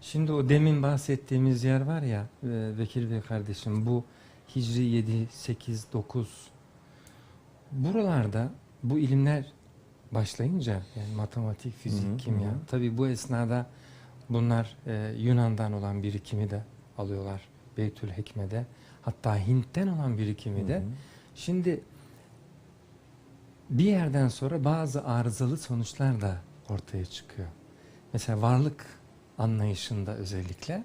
Şimdi o demin bahsettiğimiz yer var ya e, Bekir Bey kardeşim bu Hicri 7, 8, 9 buralarda bu ilimler başlayınca yani matematik, fizik, Hı hı, kimya hı. tabi bu esnada bunlar e, Yunan'dan olan birikimi de alıyorlar Beytül Hekme'de hatta Hint'ten olan birikimi de Hı hı. Şimdi bir yerden sonra bazı arızalı sonuçlar da ortaya çıkıyor. Mesela varlık anlayışında özellikle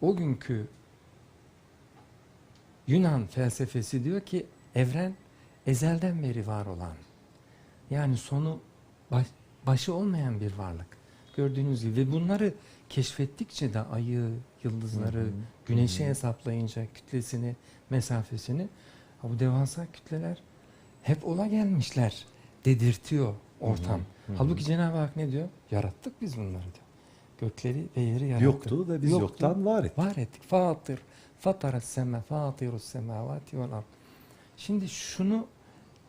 o günkü Yunan felsefesi diyor ki evren ezelden beri var olan yani sonu baş- başı olmayan bir varlık. Gördüğünüz gibi ve bunları keşfettikçe de ayı, yıldızları, Hı hı. güneşi Hı hı. hesaplayınca kütlesini, mesafesini bu devasa kütleler hep ola gelmişler dedirtiyor ortam. Hı hı. Halbuki Cenab-ı Hak ne diyor? Yarattık biz bunları diyor. Gökleri ve yeri yarattık. Yoktu ve biz Yoktu. yoktan var ettik. Var ettik. Fatır. Fataras sema, fatirus semavati vel ard. Şimdi şunu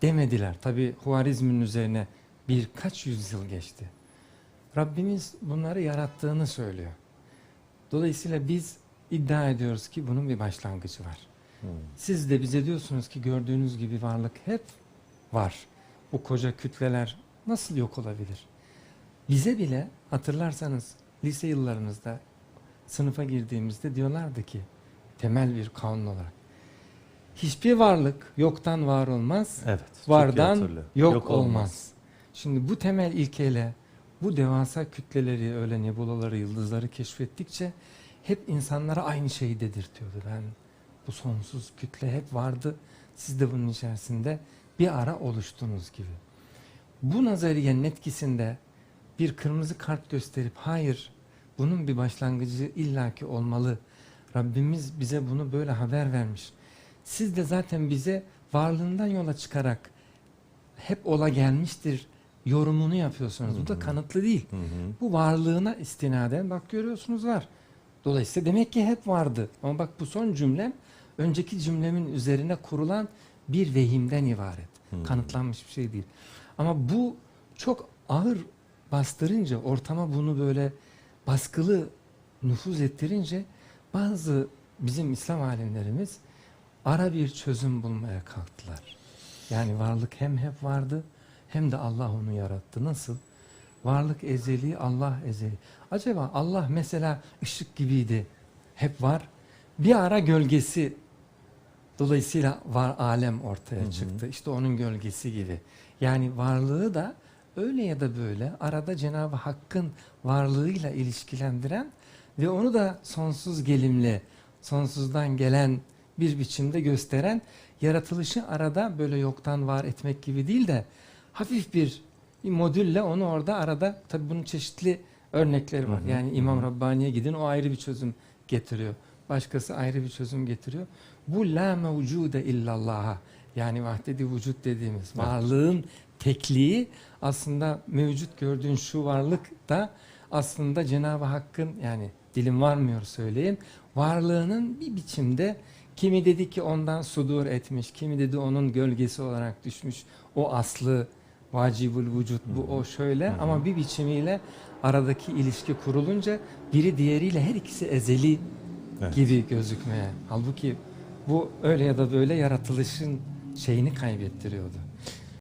demediler. Tabi Huarizm'in üzerine birkaç yüzyıl geçti. Rabbimiz bunları yarattığını söylüyor. Dolayısıyla biz iddia ediyoruz ki bunun bir başlangıcı var. Hı. Siz de bize diyorsunuz ki gördüğünüz gibi varlık hep var. Bu koca kütleler nasıl yok olabilir? Bize bile hatırlarsanız lise yıllarımızda sınıfa girdiğimizde diyorlardı ki temel bir kanun olarak hiçbir varlık yoktan var olmaz, Evet. vardan hatırlıyorum. yok, olmaz. Şimdi bu temel ilkeyle bu devasa kütleleri, öyle nebulaları, yıldızları keşfettikçe hep insanlara aynı şeyi dedirtiyordu. Ben bu sonsuz kütle hep vardı. Siz de bunun içerisinde bir ara oluştunuz gibi. Bu nazariyenin etkisinde bir kırmızı kart gösterip hayır bunun bir başlangıcı illaki olmalı. Rabbimiz bize bunu böyle haber vermiş. Siz de zaten bize varlığından yola çıkarak hep ola gelmiştir yorumunu yapıyorsunuz. Bu da Hı hı. kanıtlı değil. Hı hı. Bu varlığına istinaden bak görüyorsunuz var. Dolayısıyla demek ki hep vardı. Ama bak bu son cümlem önceki cümlemin üzerine kurulan bir vehimden ibaret. Hmm. Kanıtlanmış bir şey değil. Ama bu çok ağır bastırınca ortama bunu böyle baskılı nüfuz ettirince bazı bizim İslam alimlerimiz ara bir çözüm bulmaya kalktılar. Yani varlık hem hep vardı hem de Allah onu yarattı. Nasıl? Varlık ezeli, Allah ezeli. Acaba Allah mesela ışık gibiydi, hep var. Bir ara gölgesi dolayısıyla var alem ortaya Hı hı. çıktı. İşte onun gölgesi gibi. Yani varlığı da öyle ya da böyle arada Cenab-ı Hakk'ın varlığıyla ilişkilendiren ve onu da sonsuz gelimli, sonsuzdan gelen bir biçimde gösteren yaratılışı arada böyle yoktan var etmek gibi değil de hafif bir, bir modülle onu orada arada tabi bunun çeşitli örnekleri var. Hı hı, Yani İmam. Rabbani'ye gidin o ayrı bir çözüm getiriyor. Başkası ayrı bir çözüm getiriyor. Bu la mevcude illallah'a yani vahdedi vücut dediğimiz varlığın tekliği aslında mevcut gördüğün şu varlık da aslında Cenab-ı Hakk'ın yani dilim varmıyor söyleyeyim varlığının bir biçimde kimi dedi ki ondan sudur etmiş kimi dedi onun gölgesi olarak düşmüş o aslı vacibul vücut bu o şöyle ama bir biçimiyle aradaki ilişki kurulunca biri diğeriyle her ikisi ezeli Evet. gibi gözükmeye. Halbuki bu öyle ya da böyle yaratılışın şeyini kaybettiriyordu.